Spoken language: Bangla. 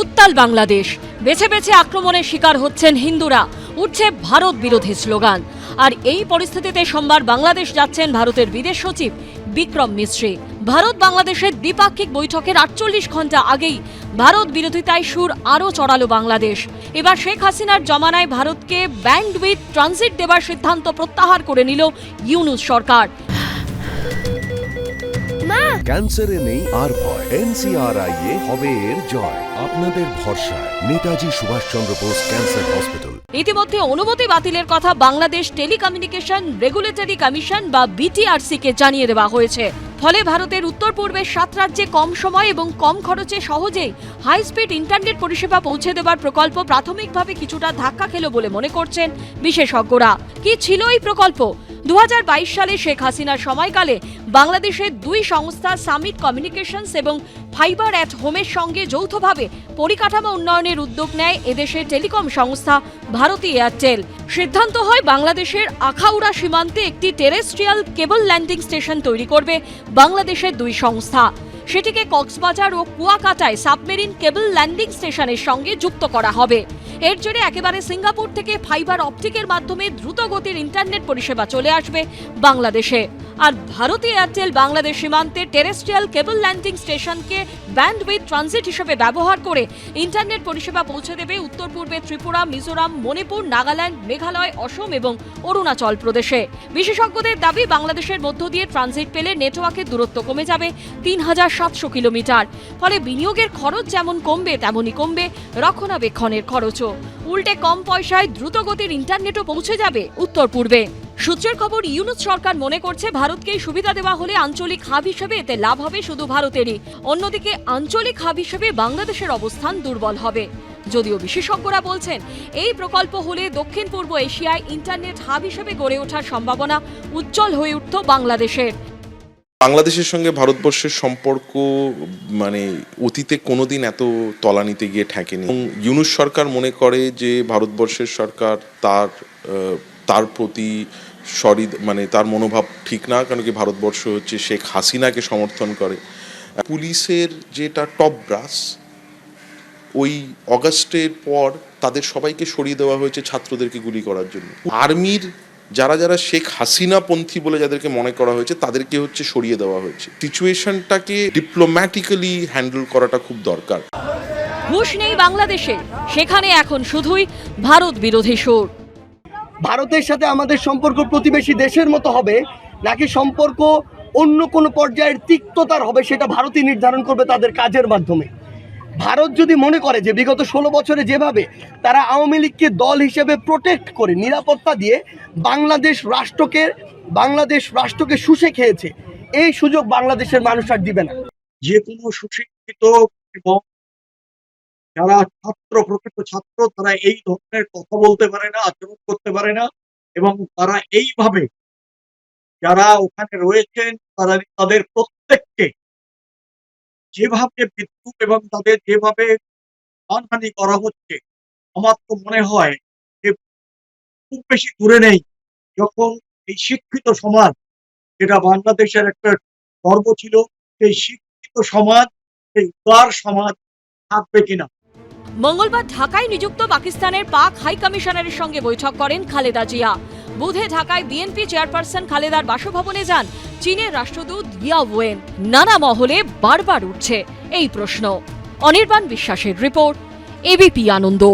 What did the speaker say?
উত্তাল বাংলাদেশ। বেছে বেছে আক্রমণের শিকার হচ্ছেন হিন্দুরা। উঠছে ভারত বিরোধী স্লোগান। আর এই পরিস্থিতিতে সোমবার বাংলাদেশ যাচ্ছেন ভারতের বিদেশ সচিব বিক্রম মিশ্রী। ভারত বাংলাদেশের দ্বিপাক্ষিক বৈঠকের আটচল্লিশ ঘণ্টা আগেই ভারত বিরোধিতায় সুর আরও চড়ালো বাংলাদেশ। এবার শেখ হাসিনার জমানায় ভারতকে ব্যান্ড উইথ ট্রানজিট দেবার সিদ্ধান্ত প্রত্যাহার করে নিল ইউনুস সরকার। ক্যান্সারে নেই আর ভয়। এনসিআরআই এ হবে এর জয়। আপনাদের ভরসা নেতাজি সুভাষচন্দ্র বোস ক্যান্সার হসপিটাল। ইতিমধ্যে অনুমতি বাতিলের কথা বাংলাদেশ টেলিকমিউনিকেশন রেগুলেটরি কমিশন বা বিটিআরসি কে জানিয়ে দেওয়া হয়েছে। ফলে ভারতের উত্তর পূর্বের সাত রাজ্যে কম সময় এবং কম খরচে সহজেই হাই স্পিড ইন্টারনেট পরিষেবা পৌঁছে দেওয়ার প্রকল্প প্রাথমিকভাবে কিছুটা ধাক্কা খেল বলে মনে করছেন বিশেষজ্ঞরা। কি ছিল এই প্রকল্প? দু হাজার বাইশ সালে শেখ হাসিনার সময়কালে বাংলাদেশের দুই সংস্থা সামিট কমিউনিকেশনস এবং ফাইবার অ্যাট হোমের সঙ্গে যৌথভাবে পরিকাঠামো উন্নয়নের উদ্যোগ নেয় এদেশের টেলিকম সংস্থা ভারতী এয়ারটেল। সিদ্ধান্ত হয় বাংলাদেশের আখাউড়া সীমান্তে একটি টেরেস্ট্রিয়াল কেবল ল্যান্ডিং স্টেশন তৈরি করবে বাংলাদেশের দুই সংস্থা। সেটিকে কক্সবাজার ও কুয়াকাটায় সাবমেরিন কেবল ল্যান্ডিং স্টেশনের সঙ্গে যুক্ত করা হবে। এর জন্য একেবারে সিঙ্গাপুর থেকে ফাইবার অপটিকের মাধ্যমে দ্রুত গতির ইন্টারনেট পরিষেবা চলে আসবে বাংলাদেশে। আর ভারতী এয়ারটেল বাংলাদেশ সীমান্তে টেরেস্ট্রিয়াল কেবল ল্যান্ডিং স্টেশনকে ব্যান্ড উইথ ট্রানজিট হিসেবে ব্যবহার করে ইন্টারনেট পরিষেবা পৌঁছে দেবে উত্তর পূর্বে ত্রিপুরা, মিজোরাম, মণিপুর, নাগাল্যান্ড, মেঘালয়, অসম এবং অরুণাচল প্রদেশে। বিশেষজ্ঞদের দাবি, বাংলাদেশের মধ্য দিয়ে ট্রানজিট পেলে নেটওয়ার্কের দূরত্ব কমে যাবে তিন হাজার সাতশো কিলোমিটার। ফলে বিনিয়োগের খরচ যেমন কমবে, তেমনই কমবে রক্ষণাবেক্ষণের খরচও। উল্টে কম পয়সায় দ্রুতগতির ইন্টারনেটও পৌঁছে যাবে উত্তর পূর্বে। সূত্রের খবর, ইউনুস সরকার মনে করছে ভারতকে সুবিধা দেওয়া হলে আঞ্চলিক হাব হিসেবে এতে লাভ হবে শুধু ভারতেরই। অন্যদিকে, আঞ্চলিক হাব হিসেবে বাংলাদেশের অবস্থান দুর্বল হবে। যদিও বিশেষজ্ঞরা বলছেন, এই প্রকল্প হলে দক্ষিণ পূর্ব এশিয়ায় ইন্টারনেট হাব হিসেবে গড়ে ওঠার সম্ভাবনা উজ্জ্বল হয়ে উঠত বাংলাদেশের। বাংলাদেশের সঙ্গে ভারতবর্ষের সম্পর্ক মানে অতীতে কোনোদিন এত তলানিতে গিয়ে ঠেকেনি। এবং ইউনুস সরকার মনে করে যে ভারতবর্ষের সরকার তার তার প্রতি সরিদ মানে তার মনোভাব ঠিক না কারণ কি ভারতবর্ষ হচ্ছে শেখ হাসিনাকে সমর্থন করে। পুলিশের যেটা টপ ব্রাস ওই অগাস্টের পর তাদের সবাইকে সরিয়ে দেওয়া হয়েছে ছাত্রদেরকে গুলি করার জন্য। আর্মির যারা যারা শেখ হাসিনা পন্থী বলে যাদেরকে মনে করা হয়েছে তাদেরকে হচ্ছে সরিয়ে দেওয়া হয়েছে। সিচুয়েশনটাকে ডিপ্লোম্যাটিক্যালি হ্যান্ডেল করাটা খুব দরকার। ঘুষ নেই বাংলাদেশে সেখানে এখন শুধুই ভারত বিরোধী সুর। ভারতের সাথে আমাদের সম্পর্ক প্রতিবেশী দেশের মতো হবে নাকি সম্পর্ক অন্য কোনো পর্যায়ের তিক্ততার হবে সেটা ভারতই নির্ধারণ করবে তাদের কাজের মাধ্যমে। ভারত যদি মনে করে যে বিগত ষোলো বছরে যেভাবে তারা আওয়ামী লীগকে দল হিসেবে প্রোটেক্ট করে, নিরাপত্তা দিয়ে বাংলাদেশ রাষ্ট্রকে বাংলাদেশ রাষ্ট্রকে শুষে খেয়েছে, এই সুযোগ বাংলাদেশের মানুষ আর দিবে না। যে কোনো সুশিক্ষিত এবং যারা ছাত্র, প্রকৃত ছাত্র, তারা এই ধরনের কথা বলতে পারে না, আচরণ করতে পারে না, এবং তারা এইভাবে যারা ওখানে রয়েছেন, তারা তাদের যেভাবে বিদ্যুৎ এবং তাদের যেভাবে মানহানি করা হচ্ছে, আমার তো মনে হয় যে খুব বেশি দূরে নেই যখন এই শিক্ষিত সমাজ, যেটা বাংলাদেশের একটা গর্ব ছিল, সেই শিক্ষিত সমাজ, সেই উদার সমাজ থাকবে কিনা? মঙ্গলবার ঢাকায় নিযুক্ত পাকিস্তানের পাক হাই কমিশনারের সঙ্গে বৈঠক করেন খালেদা জিয়া। বুধে ঢাকায় বিএনপি চেয়ারপারসন খালেদার বাসভবনে যান চীনের রাষ্ট্রদূত ইয়া ওয়েন নানা মহলে বারবার উঠছে এই প্রশ্ন। অনির্বাণ বিশ্বাসের রিপোর্ট, এবিপি আনন্দ।